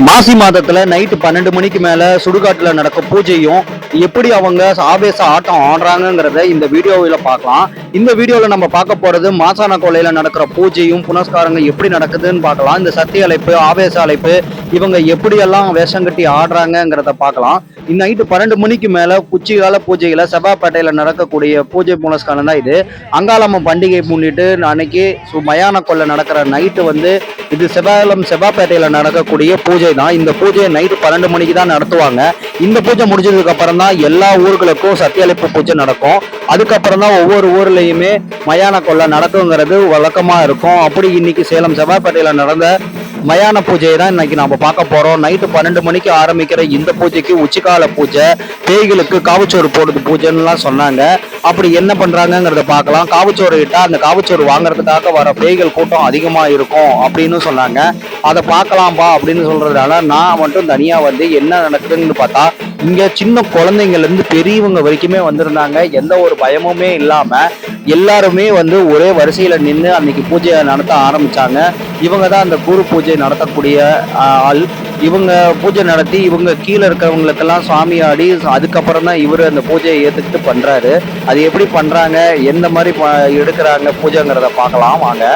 மாசி மாதத்துல நைட்டு பன்னெண்டு மணிக்கு மேல சுடுகாட்டுல நடக்க பூஜையும் எப்படி அவங்க ஆவேச ஆட்டம் ஆடுறாங்கங்கிறத இந்த வீடியோவில் பார்க்கலாம். இந்த வீடியோவில் நம்ம பார்க்க போகிறது மாசான கோலையில் நடக்கிற பூஜையும் புனஸ்காரங்க எப்படி நடக்குதுன்னு பார்க்கலாம். இந்த சத்திய அழைப்பு ஆவேச அழைப்பு இவங்க எப்படியெல்லாம் வேஷம் கட்டி ஆடுறாங்கங்கிறத பார்க்கலாம். இந்த நைட்டு பன்னெண்டு மணிக்கு மேலே குச்சிகால பூஜையில் செவ்வாப்பேட்டையில் நடக்கக்கூடிய பூஜை புனஸ்காரம் தான் இது. அங்காளம்மன் பண்டிகை முன்னிட்டு அன்னைக்கு சு- மயான கொள்ளை நடக்கிற நைட்டு வந்து இது செவ்வாயம் செவ்வாப்பேட்டையில் நடக்கக்கூடிய பூஜை தான். இந்த பூஜையை நைட்டு பன்னெண்டு மணிக்கு தான் நடத்துவாங்க. இந்த பூஜை முடிஞ்சதுக்கு அப்புறம் தான் எல்லா ஊர்களுக்கும் சத்தியளிப்பு பூஜை நடக்கும். அதுக்கப்புறம் தான் ஒவ்வொரு ஊர்லயுமே மயான கொள்ளை நடக்குங்கிறது வழக்கமா இருக்கும். அப்படி இன்னைக்கு சேலம் செவ்வாய்ப்பேட்டையில் நடந்த மயான பூஜையை தான் இன்னைக்கு நாம பார்க்க போறோம். நைட்டு பன்னெண்டு மணிக்கு ஆரம்பிக்கிற இந்த பூஜைக்கு உச்சிக்கால பூஜை பேய்களுக்கு காவுச்சோறு போடுறது பூஜைன்னுலாம் சொன்னாங்க. அப்படி என்ன பண்ணுறாங்கங்கிறத பார்க்கலாம். காவுச்சோறு இட்டா அந்த காவுச்சோறு வாங்குறதுக்காக வர பேய்கள் கூட்டம் அதிகமா இருக்கும் அப்படின்னு சொன்னாங்க. அதை பார்க்கலாம்பா அப்படின்னு சொல்றதுனால நான் மட்டும் தனியா வந்து என்ன நடக்குதுன்னு பார்த்தா இங்க சின்ன குழந்தைங்கள்ல இருந்து பெரியவங்க வரைக்குமே வந்திருந்தாங்க. எந்த ஒரு பயமுமே இல்லாம எல்லாருமே வந்து ஒரே வரிசையில் நின்று அன்னைக்கு பூஜையை நடத்த ஆரம்பித்தாங்க இவங்க தான் அந்த குரு பூஜை நடத்தக்கூடிய ஆள். இவங்க பூஜை நடத்தி இவங்க கீழே இருக்கிறவங்களுக்கெல்லாம் சாமி ஆடி அதுக்கப்புறம் தான் இவர் அந்த பூஜையை ஏற்றுக்கிட்டு பண்ணுறாரு அது எப்படி பண்ணுறாங்க எந்த மாதிரி எடுக்கிறாங்க பூஜைங்கிறத பார்க்கலாம் வாங்க.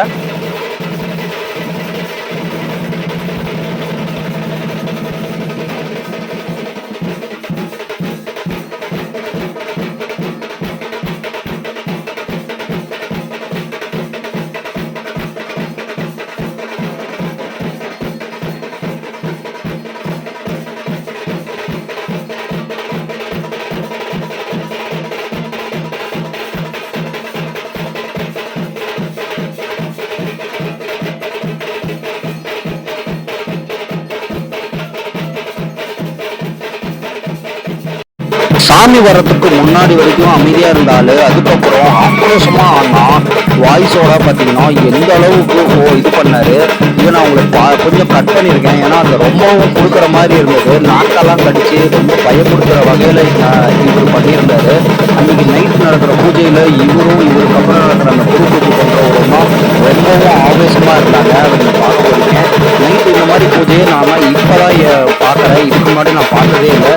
சாமி வர்றதுக்கு முன்னாடி வரைக்கும் அமைதியாக இருந்தாலும் அதுக்கப்புறம் ஆக்ரோஷமாக ஆனால் வாய்ஸோட பார்த்தீங்கன்னா எந்த அளவுக்கு ஓ இது பண்ணார்? இது நான் உங்களுக்கு பா- கொஞ்சம் கட் பண்ணியிருக்கேன். ஏன்னா அது ரொம்பவும் கொடுக்குற மாதிரி இருந்தது. நாக்கெல்லாம் கடிச்சு ரொம்ப பயப்படுத்துகிற வகையில் இவர் பண்ணியிருந்தாரு. அன்றைக்கி நைட் நடக்கிற பூஜையில் இவரும் இவருக்கு அப்புறம் நடக்கிற அந்த குரு பூஜை ரொம்பவும் ஆவேசமாக இருந்தாங்க. அதை நீங்க பார்க்க போயிருக்கேன் நைட் இந்த மாதிரி பூஜையை நான் இப்பதான் பார்க்குறேன். இதுக்கு முன்னாடி நான் பார்த்ததே இல்லை.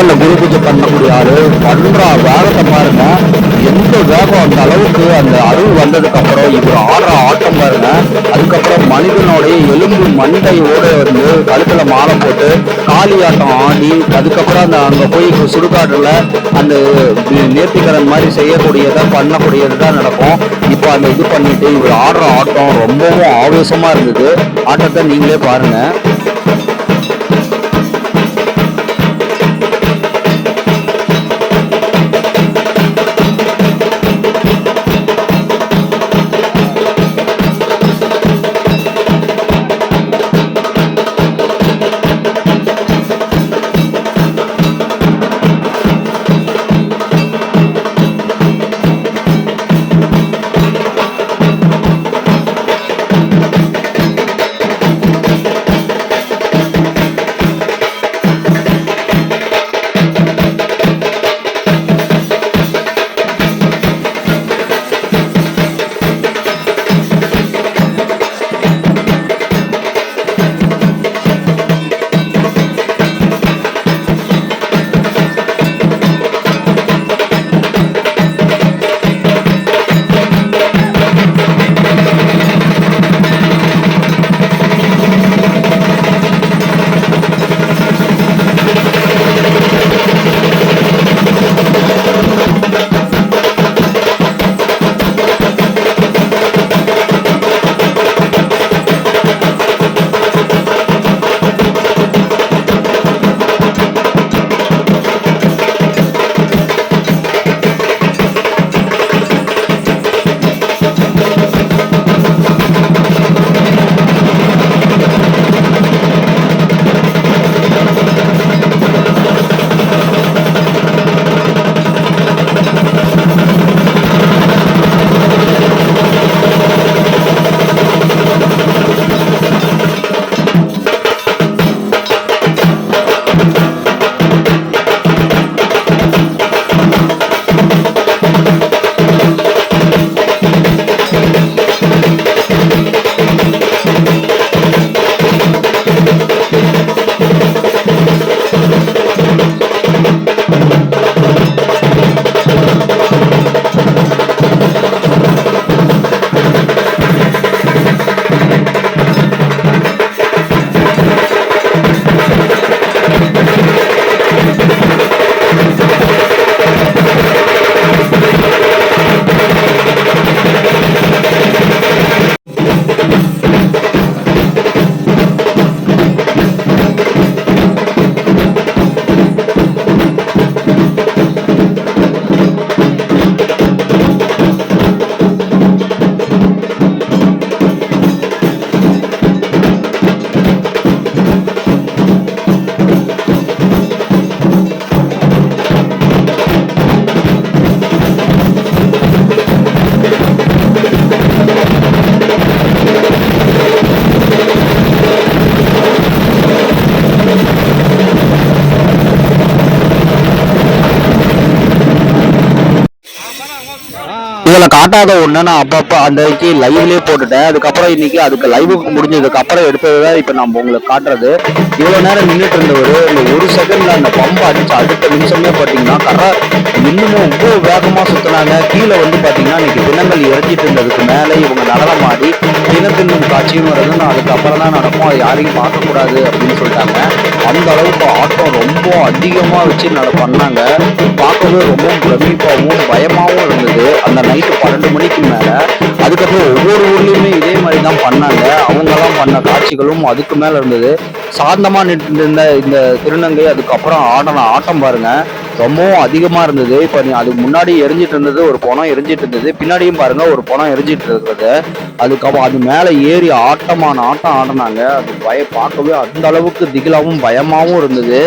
அந்த குரு பூஜை பண்ணக்கூடிய ஆளு பண்ற வேகத்தை பாருங்க. எந்த வேகம் அந்த அளவுக்கு அந்த அருள் வந்ததுக்கு அப்புறம் இவர் ஆடுற ஆட்டம் பாருங்க. அதுக்கப்புறம் மனிதனுடைய எலும்பு மண்டையோட வந்து கழுத்துல மாலை போட்டு காளி ஆட்டம் ஆடி அதுக்கப்புறம் அந்த அங்க போய் சுடுகாட்டில் அந்த நேர்த்திக்கரன் மாதிரி செய்யக்கூடியதை பண்ணக்கூடியது தான் நடக்கும். இப்போ அந்த இது பண்ணிட்டு இவர் ஆடுற ஆட்டம் ரொம்பவும் ஆவேசமா இருந்தது. ஆட்டத்தை நீங்களே பாருங்க. இதில் காட்டாத ஒன்று நான் அப்பப்போ அன்றைக்கு லைவ்லேயே போட்டுட்டேன். அதுக்கப்புறம் இன்னைக்கு அதுக்கு லைவுக்கு முடிஞ்சதுக்கு அப்புறம் எடுத்ததுதான் இப்போ நம்ம உங்களுக்கு காட்டுறது. இவ்வளோ நேரம் நின்றுட்டு இருந்தவர் இந்த ஒரு செகண்டில் அந்த பம்பு அடிச்சு அடுத்த நிமிஷமே பார்த்தீங்கன்னா கரை இன்னமும் ரொம்ப வேகமாக சுற்றுனாங்க கீழே வந்து பார்த்தீங்கன்னா இன்னைக்கு தினங்கள் இறக்கிட்டு இருந்ததுக்கு மேலே இவங்க நடனம் ஆடி தினத்தின்னும் காட்சியும் வருதுன்னு அதுக்கப்புறம் தான் நடக்கும். அது யாரையும் பார்க்கக்கூடாது அப்படின்னு சொல்லிட்டாங்க. அந்த அளவுக்கு ஆட்டம் ரொம்ப அதிகமாக வச்சு நட பண்ணாங்க. பார்க்கவே ரொம்ப பிரமிப்பாகவும் பயமாகவும் இருந்தது. அந்த நைட்டு பன்னெண்டு மணிக்கு மேலே அதுக்கப்புறம் ஒவ்வொரு ஊர்லேயுமே இதே மாதிரி தான் பண்ணாங்க. அவங்கெல்லாம் பண்ண காட்சிகளும் அதுக்கு மேலே இருந்தது. சாந்தமாக நின்று இருந்த இந்த திருநங்கை அதுக்கப்புறம் ஆடின ஆட்டம் பாருங்கள் ரொம்பவும் அதிகமாக இருந்தது. இப்போ நீ அதுக்கு முன்னாடி எரிஞ்சிட்டு இருந்தது ஒரு பணம் எரிஞ்சிட்டு இருந்தது. பின்னாடியும் பாருங்க ஒரு பணம் எரிஞ்சிட்டு இருக்கிறது. அதுக்கப்புறம் அது மேலே ஏறி ஆட்டமான ஆட்டம் ஆடினாங்க. அது பய பார்க்கவே அந்த அளவுக்கு திகிலாவும் பயமாகவும் இருந்தது.